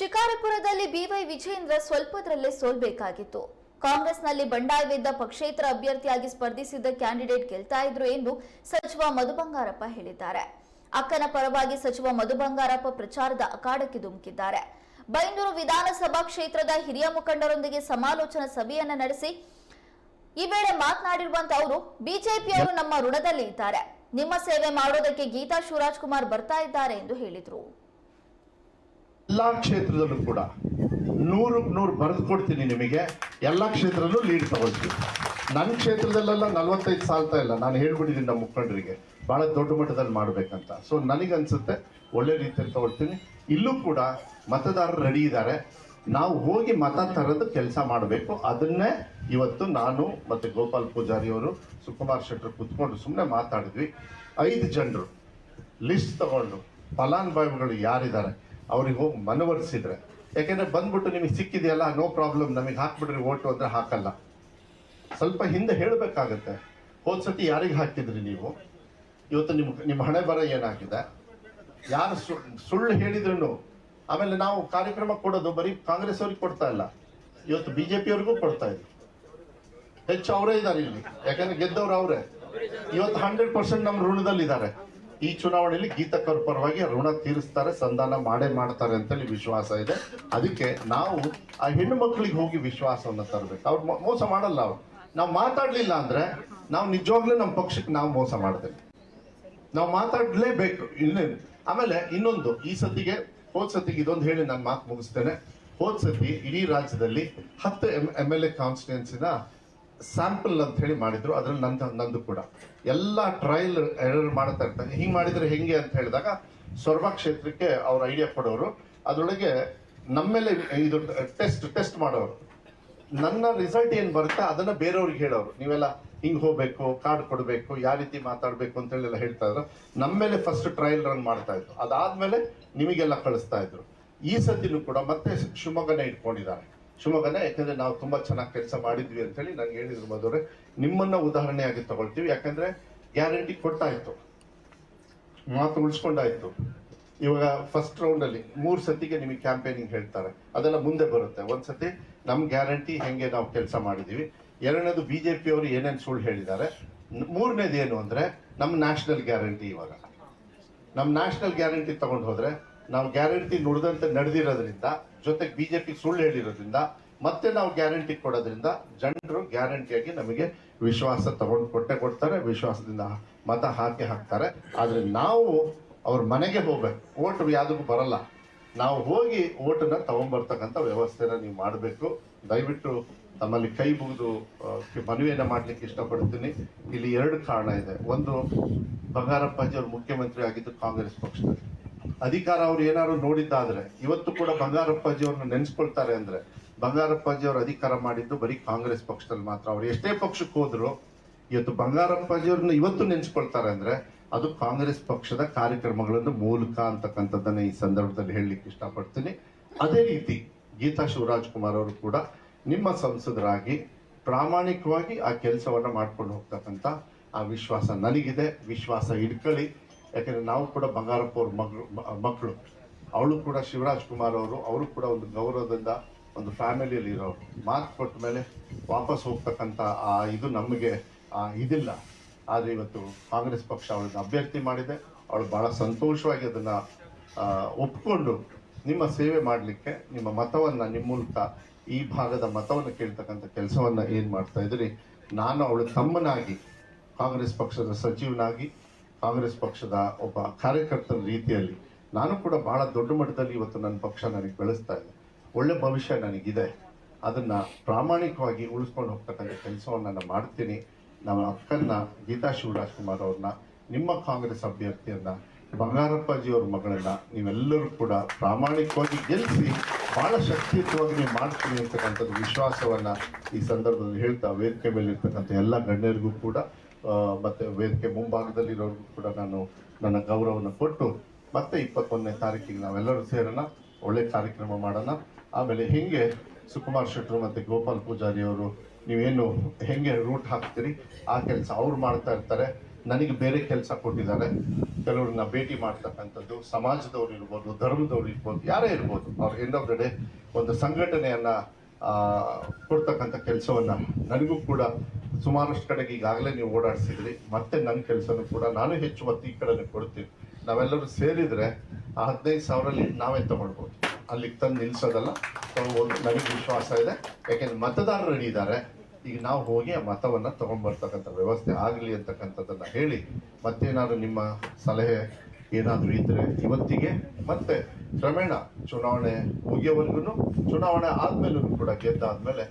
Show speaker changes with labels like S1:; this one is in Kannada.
S1: ಶಿಕಾರಿಪುರದಲ್ಲಿ ಬಿವೈ ವಿಜಯೇಂದ್ರ ಸ್ವಲ್ಪದರಲ್ಲೇ ಸೋಲ್ಬೇಕಾಗಿತ್ತು. ಕಾಂಗ್ರೆಸ್ನಲ್ಲಿ ಬಂಡಾಯವಿದ್ದ ಪಕ್ಷೇತರ ಅಭ್ಯರ್ಥಿಯಾಗಿ ಸ್ಪರ್ಧಿಸಿದ್ದ ಕ್ಯಾಂಡಿಡೇಟ್ ಗೆಲ್ತಾ ಇದ್ರು ಎಂದು ಸಚಿವ ಮಧು ಬಂಗಾರಪ್ಪ ಹೇಳಿದ್ದಾರೆ. ಅಕ್ಕನ ಪರವಾಗಿ ಸಚಿವ ಮಧು ಬಂಗಾರಪ್ಪ ಪ್ರಚಾರದ ಅಖಾಡಕ್ಕೆ ಧುಮುಕಿದ್ದಾರೆ. ಬೈಂದೂರು ವಿಧಾನಸಭಾ ಕ್ಷೇತ್ರದ ಹಿರಿಯ ಮುಖಂಡರೊಂದಿಗೆ ಸಮಾಲೋಚನಾ ಸಭೆಯನ್ನ ನಡೆಸಿ ಈ ವೇಳೆ ಮಾತನಾಡಿರುವಂತ ಅವರು, ಬಿಜೆಪಿಯವರು ನಮ್ಮ ಋಣದಲ್ಲಿ ಇದ್ದಾರೆ ನಿಮ್ಮ ಸೇವೆ ಮಾಡೋದಕ್ಕೆ ಗೀತಾ ಶಿವರಾಜ್ ಕುಮಾರ್ ಬರ್ತಾ ಇದ್ದಾರೆ ಎಂದು ಹೇಳಿದ್ರು.
S2: ಎಲ್ಲಾ ಕ್ಷೇತ್ರದಲ್ಲೂ ಕೂಡ ನೂರು ನೂರು ಬರೆದು ಕೊಡ್ತೀನಿ ನಿಮಗೆ. ಎಲ್ಲ ಕ್ಷೇತ್ರದಲ್ಲೂ ಲೀಡ್ ತಗೊಳ್ತೀನಿ. ನನ್ನ ಕ್ಷೇತ್ರದಲ್ಲೆಲ್ಲ ನಲ್ವತ್ತೈದು ಸಾಲ್ತಾ ಇಲ್ಲ. ನಾನು ಹೇಳ್ಬಿಟ್ಟಿದ್ದೀನಿ ನಮ್ಮ ಮುಖಂಡರಿಗೆ. ಬಹಳ ದೊಡ್ಡ ಮಟ್ಟದಲ್ಲಿ ಮಾಡಬೇಕಂತ. ಸೊ ನನಗನ್ಸುತ್ತೆ ಒಳ್ಳೆ ರೀತಿಯಲ್ಲಿ ತಗೊಳ್ತೀನಿ. ಇಲ್ಲೂ ಕೂಡ ಮತದಾರರು ರೆಡಿ ಇದ್ದಾರೆ ನಾವು ಹೋಗಿ ಮತ ತರೋದು ಕೆಲಸ ಮಾಡಬೇಕು. ಅದನ್ನೇ ಇವತ್ತು ನಾನು ಮತ್ತೆ ಗೋಪಾಲ್ ಪೂಜಾರಿ ಅವರು, ಸುಕುಮಾರ್ ಶೆಟ್ಟರು ಕುತ್ಕೊಂಡು ಸುಮ್ಮನೆ ಮಾತಾಡಿದ್ವಿ. ಐದು ಜನರು ಲಿಸ್ಟ್ ತಗೊಂಡು ಫಲಾನುಭವಿಗಳು ಯಾರಿದ್ದಾರೆ? ಅವ್ರಿಗೆ ಹೋಗಿ ಮನವರಿಸಿದ್ರೆ. ಯಾಕೆಂದ್ರೆ ಬಂದ್ಬಿಟ್ಟು ನಿಮಗೆ ಸಿಕ್ಕಿದೆಯಲ್ಲ ನೋ ಪ್ರಾಬ್ಲಮ್ ನಮಗೆ ಹಾಕ್ಬಿಟ್ರಿ ಓಟು ಅಂದ್ರೆ ಹಾಕಲ್ಲ. ಸ್ವಲ್ಪ ಹಿಂದೆ ಹೇಳಬೇಕಾಗತ್ತೆ. ಹೋದ ಸತಿ ಯಾರಿಗೆ ಹಾಕಿದ್ರಿ ನೀವು? ಇವತ್ತು ನಿಮ್ಮ ನಿಮ್ಮ ಹಣೆ ಬರ ಏನಾಗಿದೆ? ಯಾರು ಸುಳ್ಳು ಹೇಳಿದ್ರು ಆಮೇಲೆ ನಾವು ಕಾರ್ಯಕ್ರಮ ಕೊಡೋದು ಬರೀ ಕಾಂಗ್ರೆಸ್ ಅವ್ರಿಗೆ ಕೊಡ್ತಾ ಇಲ್ಲ. ಇವತ್ತು ಬಿಜೆಪಿ ಅವ್ರಿಗೂ ಕೊಡ್ತಾ ಇದ್ರು ಹೆಚ್ಚು ಅವರೇ ಇದ್ದಾರೆ ಇಲ್ಲಿ. ಯಾಕಂದ್ರೆ ಗೆದ್ದವ್ರು ಅವರೇ. ಇವತ್ತು ಹಂಡ್ರೆಡ್ ಪರ್ಸೆಂಟ್ ನಮ್ಮ ಋಣದಲ್ಲಿದ್ದಾರೆ ಈ ಚುನಾವಣೆಯಲ್ಲಿ ಗೀತಕ್ಕರ ಪರವಾಗಿ ಋಣ ತೀರಿಸ್ತಾರೆ, ಸಂಧಾನ ಮಾಡೇ ಮಾಡ್ತಾರೆ ಅಂತೇಳಿ ವಿಶ್ವಾಸ ಇದೆ. ಅದಕ್ಕೆ ನಾವು ಆ ಹೆಣ್ಣು ಮಕ್ಕಳಿಗೆ ಹೋಗಿ ವಿಶ್ವಾಸವನ್ನು ತರಬೇಕು. ಅವ್ರು ಮೋಸ ಮಾಡಲ್ಲ ಅವ್ರು. ನಾವು ಮಾತಾಡಲಿಲ್ಲ ಅಂದ್ರೆ ನಾವು ನಿಜವಾಗ್ಲೂ ನಮ್ಮ ಪಕ್ಷಕ್ಕೆ ನಾವು ಮೋಸ ಮಾಡ್ತೇವೆ. ನಾವು ಮಾತಾಡಲೇಬೇಕು ಇನ್ನೇನು ಆಮೇಲೆ ಇನ್ನೊಂದು, ಈ ಸತಿಗೆ, ಹೋದ್ ಸತಿಗೆ ಇದೊಂದು ಹೇಳಿ ನಾನು ಮಾತು ಮುಗಿಸ್ತೇನೆ. ಹೋದ್ ಸತಿ ಇಡೀ ರಾಜ್ಯದಲ್ಲಿ ಹತ್ತು ಎಂ ಎಲ್ ಎ ಕಾನ್ಸ್ಟಿಟ್ಯೂನ್ಸಿನ ಸ್ಯಾಂಪಲ್ ಅಂತ ಹೇಳಿ ಮಾಡಿದ್ರು, ಅದ್ರಲ್ಲಿ ನಂದು ನಂದು ಕೂಡ. ಎಲ್ಲ ಟ್ರಯಲ್ ಎರರ್ ಮಾಡ್ತಾ ಇರ್ತಾರೆ. ಹಿಂಗೆ ಮಾಡಿದ್ರೆ ಹೆಂಗೆ ಅಂತ ಹೇಳಿದಾಗ ಸೊರಬ ಕ್ಷೇತ್ರಕ್ಕೆ ಅವ್ರ ಐಡಿಯಾ ಕೊಡೋರು. ಅದ್ರೊಳಗೆ ನಮ್ಮೇಲೆ ಇದು ಟೆಸ್ಟ್ ಟೆಸ್ಟ್ ಮಾಡೋರು. ನನ್ನ ರಿಸಲ್ಟ್ ಏನು ಬರುತ್ತೆ, ಅದನ್ನ ಬೇರೆಯವ್ರಿಗೆ ಹೇಳೋರು. ನೀವೆಲ್ಲ ಹಿಂಗೆ ಹೋಗ್ಬೇಕು ಕಾರ್ಡ್ ಕೊಡಬೇಕು, ಯಾವ ರೀತಿ ಮಾತಾಡಬೇಕು ಅಂತ ಹೇಳಿ ಎಲ್ಲ ಹೇಳ್ತಾ ಇದ್ರು. ನಮ್ಮ ಮೇಲೆ ಫಸ್ಟ್ ಟ್ರಯಲ್ ರನ್ ಮಾಡ್ತಾ ಇದ್ರು. ಅದಾದ್ಮೇಲೆ ನಿಮಗೆಲ್ಲ ಕಳಿಸ್ತಾ ಇದ್ರು. ಈ ಸತಿನೂ ಕೂಡ ಮತ್ತೆ ಶಿವಮೊಗ್ಗನೇ ಇಟ್ಕೊಂಡಿದ್ದಾರೆ. ಶಿವಮೊಗ್ಗನೇ, ಯಾಕಂದ್ರೆ ನಾವು ತುಂಬಾ ಚೆನ್ನಾಗಿ ಕೆಲಸ ಮಾಡಿದ್ವಿ ಅಂತ ಹೇಳಿ ನಾನು ಹೇಳಿದ್ರು ಮಧುರೆ ನಿಮ್ಮನ್ನ ಉದಾಹರಣೆಯಾಗಿ ತಗೊಳ್ತೀವಿ, ಯಾಕಂದ್ರೆ ಗ್ಯಾರಂಟಿ ಕೊಟ್ಟಾಯ್ತು. ಮಾತು ಉಳಿಸ್ಕೊಂಡಾಯ್ತು. ಇವಾಗ ಫಸ್ಟ್ ರೌಂಡ್ ಅಲ್ಲಿ ಮೂರ್ ಸತಿಗೆ ನಿಮಗೆ ಕ್ಯಾಂಪೇನಿಂಗ್ ಹೇಳ್ತಾರೆ. ಅದೆಲ್ಲ ಮುಂದೆ ಬರುತ್ತೆ. ಒಂದ್ಸತಿ ನಮ್ ಗ್ಯಾರಂಟಿ ಹೆಂಗೆ ನಾವು ಕೆಲಸ ಮಾಡಿದೀವಿ. ಎರಡನೇದು ಬಿಜೆಪಿ ಅವರು ಏನೇನ್ ಸುಳ್ಳು ಹೇಳಿದ್ದಾರೆ. ಮೂರನೇದು ಏನು ಅಂದ್ರೆ ನಮ್ಮ ನ್ಯಾಷನಲ್ ಗ್ಯಾರಂಟಿ ಇವಾಗ. ನಮ್ಮ ನ್ಯಾಷನಲ್ ಗ್ಯಾರಂಟಿ ತಗೊಂಡು ಹೋದ್ರೆ ನಾವು ಗ್ಯಾರಂಟಿ ನುಡಿದಂತೆ ನಡೆದಿರೋದ್ರಿಂದ, ಜೊತೆಗೆ ಬಿಜೆಪಿ ಸುಳ್ಳು ಹೇಳಿರೋದ್ರಿಂದ, ಮತ್ತೆ ನಾವು ಗ್ಯಾರಂಟಿ ಕೊಡೋದ್ರಿಂದ ಜನರು ಗ್ಯಾರಂಟಿಯಾಗಿ ನಮಗೆ ವಿಶ್ವಾಸ ತಗೊಂಡು ಕೊಟ್ಟೆ ಕೊಡ್ತಾರೆ, ವಿಶ್ವಾಸದಿಂದ ಮತ ಹಾಕಿ ಹಾಕ್ತಾರೆ. ಆದ್ರೆ ನಾವು ಅವ್ರ ಮನೆಗೆ ಹೋಗ್ಬೇಕು. ಓಟ್ ಯಾವುದಕ್ಕೂ ಬರಲ್ಲ. ನಾವು ಹೋಗಿ ಓಟನ್ನ ತಗೊಂಡ್ಬರ್ತಕ್ಕಂಥ ವ್ಯವಸ್ಥೆನ ನೀವು ಮಾಡಬೇಕು. ದಯವಿಟ್ಟು ತಮ್ಮಲ್ಲಿ ಕೈ ಮುಗಿದು ಮನವಿಯನ್ನು ಮಾಡಲಿಕ್ಕೆ ಇಷ್ಟಪಡ್ತೀನಿ. ಇಲ್ಲಿ ಎರಡು ಕಾರಣ ಇದೆ. ಒಂದು, ಬಂಗಾರಪ್ಪಾಜಿ ಅವರು ಮುಖ್ಯಮಂತ್ರಿ ಆಗಿದ್ದು ಕಾಂಗ್ರೆಸ್ ಪಕ್ಷದಲ್ಲಿ. ಅಧಿಕಾರ ಅವ್ರು ಏನಾದ್ರು ನೋಡಿದ್ದಾದ್ರೆ, ಇವತ್ತು ಕೂಡ ಬಂಗಾರಪ್ಪಾಜಿ ಅವ್ರನ್ನ ನೆನ್ಸ್ಕೊಳ್ತಾರೆ ಅಂದ್ರೆ ಬಂಗಾರಪ್ಪಾಜಿ ಅವರು ಅಧಿಕಾರ ಮಾಡಿದ್ದು ಬರೀ ಕಾಂಗ್ರೆಸ್ ಪಕ್ಷದಲ್ಲಿ ಮಾತ್ರ. ಅವ್ರು ಎಷ್ಟೇ ಪಕ್ಷಕ್ಕೆ ಹೋದ್ರು, ಇವತ್ತು ಬಂಗಾರಪ್ಪಾಜಿ ಅವ್ರನ್ನ ಇವತ್ತು ನೆನೆಸ್ಕೊಳ್ತಾರೆ ಅಂದ್ರೆ, ಅದು ಕಾಂಗ್ರೆಸ್ ಪಕ್ಷದ ಕಾರ್ಯಕ್ರಮಗಳನ್ನು ಮೂಲಕ ಅಂತಕ್ಕಂಥದ್ದನ್ನ ಈ ಸಂದರ್ಭದಲ್ಲಿ ಹೇಳಲಿಕ್ಕೆ ಇಷ್ಟಪಡ್ತೀನಿ. ಅದೇ ರೀತಿ ಗೀತಾ ಶಿವರಾಜ್ ಕುಮಾರ್ ಅವರು ಕೂಡ ನಿಮ್ಮ ಸಂಸದರಾಗಿ ಪ್ರಾಮಾಣಿಕವಾಗಿ ಆ ಕೆಲಸವನ್ನ ಮಾಡ್ಕೊಂಡು ಹೋಗ್ತಕ್ಕಂಥ ಆ ವಿಶ್ವಾಸ ನನಗಿದೆ. ವಿಶ್ವಾಸ ಇಟ್ಕೊಳ್ಳಿ ಯಾಕಂದ್ರೆ ನಾವು ಕೂಡ ಬಂಗಾರಪ್ಪ ಅವ್ರ ಮಕ್ಕಳು ಅವಳು ಕೂಡ ಶಿವರಾಜ್ ಕುಮಾರ್ ಅವರು ಅವರು ಕೂಡ ಒಂದು ಗೌರವದಿಂದ ಒಂದು ಫ್ಯಾಮಿಲಿಯಲ್ಲಿ ಇರೋರು. ಮಾರ್ಕ್ ಕೊಟ್ಟ ಮೇಲೆ ವಾಪಸ್ ಹೋಗ್ತಕ್ಕಂಥ ಆ ಇದು ನಮಗೆ ಇದಿಲ್ಲ. ಆದರೆ ಇವತ್ತು ಕಾಂಗ್ರೆಸ್ ಪಕ್ಷ ಅವಳನ್ನ ಅಭ್ಯರ್ಥಿ ಮಾಡಿದೆ. ಅವಳು ಬಹಳ ಸಂತೋಷವಾಗಿ ಅದನ್ನ ಒಪ್ಪಿಕೊಂಡು ನಿಮ್ಮ ಸೇವೆ ಮಾಡಲಿಕ್ಕೆ, ನಿಮ್ಮ ಮತವನ್ನ, ನಿಮ್ಮ ಮೂಲಕ ಈ ಭಾಗದ ಮತವನ್ನು ಕೇಳ್ತಕ್ಕಂಥ ಕೆಲಸವನ್ನ ಏನು ಮಾಡ್ತಾ ಇದ್ರಿ? ನಾನು ಅವಳ ತಮ್ಮನಾಗಿ, ಕಾಂಗ್ರೆಸ್ ಪಕ್ಷದ ಸಚಿವನಾಗಿ ಕಾಂಗ್ರೆಸ್ ಪಕ್ಷದ ಒಬ್ಬ ಕಾರ್ಯಕರ್ತನ ರೀತಿಯಲ್ಲಿ ನಾನು ಕೂಡ ಬಹಳ ದೊಡ್ಡ ಮಟ್ಟದಲ್ಲಿ ಇವತ್ತು ನನ್ನ ಪಕ್ಷ ನನಗೆ ಬೆಳೆಸ್ತಾ ಇದೆ. ಒಳ್ಳೆ ಭವಿಷ್ಯ ನನಗಿದೆ. ಅದನ್ನ ಪ್ರಾಮಾಣಿಕವಾಗಿ ಉಳಿಸ್ಕೊಂಡು ಹೋಗ್ತಕ್ಕಂಥ ಕೆಲಸವನ್ನು ನಾನು ಮಾಡ್ತೀನಿ. ನಮ್ಮ ಅಕ್ಕನ್ನ ಗೀತಾ ಶಿವರಾಜ್ ಕುಮಾರ್ ಅವ್ರನ್ನ, ನಿಮ್ಮ ಕಾಂಗ್ರೆಸ್ ಅಭ್ಯರ್ಥಿಯನ್ನ, ಬಂಗಾರಪ್ಪಾಜಿ ಅವ್ರ ಮಗಳನ್ನ ನೀವೆಲ್ಲರೂ ಕೂಡ ಪ್ರಾಮಾಣಿಕವಾಗಿ ಗೆಲ್ಲಿಸಿ ಬಹಳ ಶಕ್ತಿಯುತವಾಗಿ ನೀವು ಮಾಡ್ತೀನಿ ಅಂತಕ್ಕಂಥದ್ದು ವಿಶ್ವಾಸವನ್ನ ಈ ಸಂದರ್ಭದಲ್ಲಿ ಹೇಳ್ತಾ, ವೇದಿಕೆ ಮೇಲೆ ಇರ್ತಕ್ಕಂಥ ಎಲ್ಲ ಗಣ್ಯರಿಗೂ ಕೂಡ ಮತ್ತೆ ವೇದಿಕೆ ಮುಂಭಾಗದಲ್ಲಿರೋರ್ಗೂ ಕೂಡ ನಾನು ನನ್ನ ಗೌರವವನ್ನು ಕೊಟ್ಟು ಮತ್ತೆ ಇಪ್ಪತ್ತೊಂದನೇ ತಾರೀಕಿಗೆ ನಾವೆಲ್ಲರೂ ಸೇರೋಣ, ಒಳ್ಳೆ ಕಾರ್ಯಕ್ರಮ ಮಾಡೋಣ. ಆಮೇಲೆ ಹೆಂಗೆ ಸುಕುಮಾರ್ ಶೆಟ್ಟರು ಮತ್ತೆ ಗೋಪಾಲ್ ಪೂಜಾರಿ ಅವರು, ನೀವೇನು ಹೆಂಗೆ ರೂಟ್ ಹಾಕ್ತೀರಿ? ಆ ಕೆಲಸ ಅವ್ರು ಮಾಡ್ತಾ ಇರ್ತಾರೆ. ನನಗೆ ಬೇರೆ ಕೆಲಸ ಕೊಟ್ಟಿದ್ದಾರೆ. ಕೆಲವ್ರನ್ನ ಭೇಟಿ ಮಾಡ್ತಕ್ಕಂಥದ್ದು ಸಮಾಜದವ್ರು ಇರ್ಬೋದು, ಧರ್ಮದವ್ರು ಇರ್ಬೋದು, ಯಾರೇ ಇರ್ಬೋದು, ಅವ್ರ ಎಂಡ್ ಆಫ್ ದ ಡೇ ಒಂದು ಸಂಘಟನೆಯನ್ನ ಕೊಡ್ತಕ್ಕಂಥ ಕೆಲಸವನ್ನ ನನಗೂ ಕೂಡ ಸುಮಾರಷ್ಟು ಕಡೆಗೆ ಈಗಾಗಲೇ ನೀವು ಓಡಾಡಿಸಿದ್ರಿ. ಮತ್ತೆ ನನ್ನ ಕೆಲಸನೂ ಕೂಡ ನಾನು ಹೆಚ್ಚು ಒತ್ತು ಈ ಕಡೆನೇ ಕೊಡ್ತೀನಿ. ನಾವೆಲ್ಲರೂ ಸೇರಿದರೆ ಆ ಹದಿನೈದು ಸಾವಿರಲ್ಲಿ ನಾವೇ ತೊಗೊಳ್ಬೋದು. ಅಲ್ಲಿಗೆ ತಂದು ನಿಲ್ಸೋದಲ್ಲ ಸೊ ಒಂದು ನನಗೆ ವಿಶ್ವಾಸ ಇದೆ. ಯಾಕೆಂದ್ರೆ ಮತದಾರರು ರೆಡಿ ಇದ್ದಾರೆ. ಈಗ ನಾವು ಹೋಗಿ ಆ ಮತವನ್ನು ತೊಗೊಂಡ್ಬರ್ತಕ್ಕಂಥ ವ್ಯವಸ್ಥೆ ಆಗಲಿ ಅಂತಕ್ಕಂಥದ್ದನ್ನು ಹೇಳಿ, ಮತ್ತೇನಾದ್ರು ನಿಮ್ಮ ಸಲಹೆ ಏನಾದರೂ ಇದ್ದರೆ ಇವತ್ತಿಗೆ ಮತ್ತೆ ಕ್ರಮೇಣ ಚುನಾವಣೆ ಮುಗಿಯೋವರೆಗೂ ಚುನಾವಣೆ ಆದ್ಮೇಲೂ ಕೂಡ ಗೆದ್ದಾದ್ಮೇಲೆ